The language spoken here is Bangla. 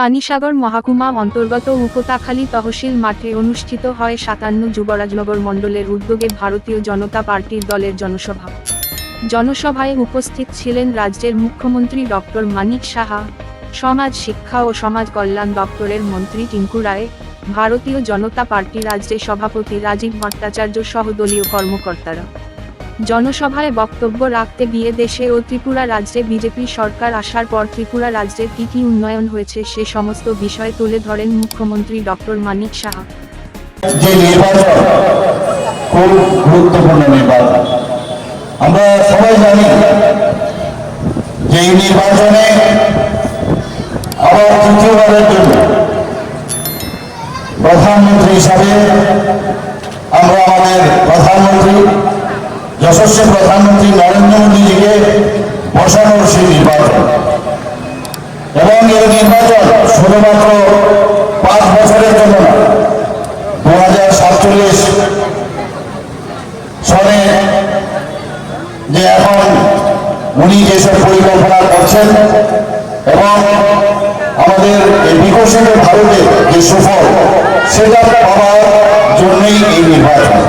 পানিসাগর মহাকুমা অন্তর্গত উপতাখালী তহসিল মাঠে অনুষ্ঠিত হয় সাতান্ন যুবরাজনগর মণ্ডলের উদ্যোগে ভারতীয় জনতা পার্টির দলের জনসভা। জনসভায় উপস্থিত ছিলেন রাজ্যের মুখ্যমন্ত্রী ডক্টর মানিক সাহা, সমাজ শিক্ষা ও সমাজ কল্যাণ দপ্তরের মন্ত্রী টিঙ্কু রায়, ভারতীয় জনতা পার্টি রাজ্যের সভাপতি রাজীব ভট্টাচার্য সহ দলীয় কর্মকর্তারা। জনসভায় বক্তব্য রাখতে গিয়ে দেশে ও ত্রিপুরা রাজ্যে বিজেপি সরকার আসার পর ত্রিপুরা রাজ্যের কী কী উন্নয়ন হয়েছে সে সমস্ত বিষয় তুলে ধরেন মুখ্যমন্ত্রী ডক্টর মানিক সাহা। আমরা সবাই জানি যে এই নির্বাচনে আবার তৃতীয়বারের জন্য প্রধানমন্ত্রী হিসাবে আমরা আমাদের প্রধানমন্ত্রী যশস্বী প্রধানমন্ত্রী নরেন্দ্র মোদীজিকে বসানোর সেই নির্বাচন। এবং এই নির্বাচন শুধুমাত্র পাঁচ বছরের জন্য না দু হাজার সাতচল্লিশ সনে যে এখন উনি যেসব পরিকল্পনা করছেন এবং আমাদের এই বিকশিত ভারতের যে সুফল, সেটা পাওয়ার জন্যই এই নির্বাচন।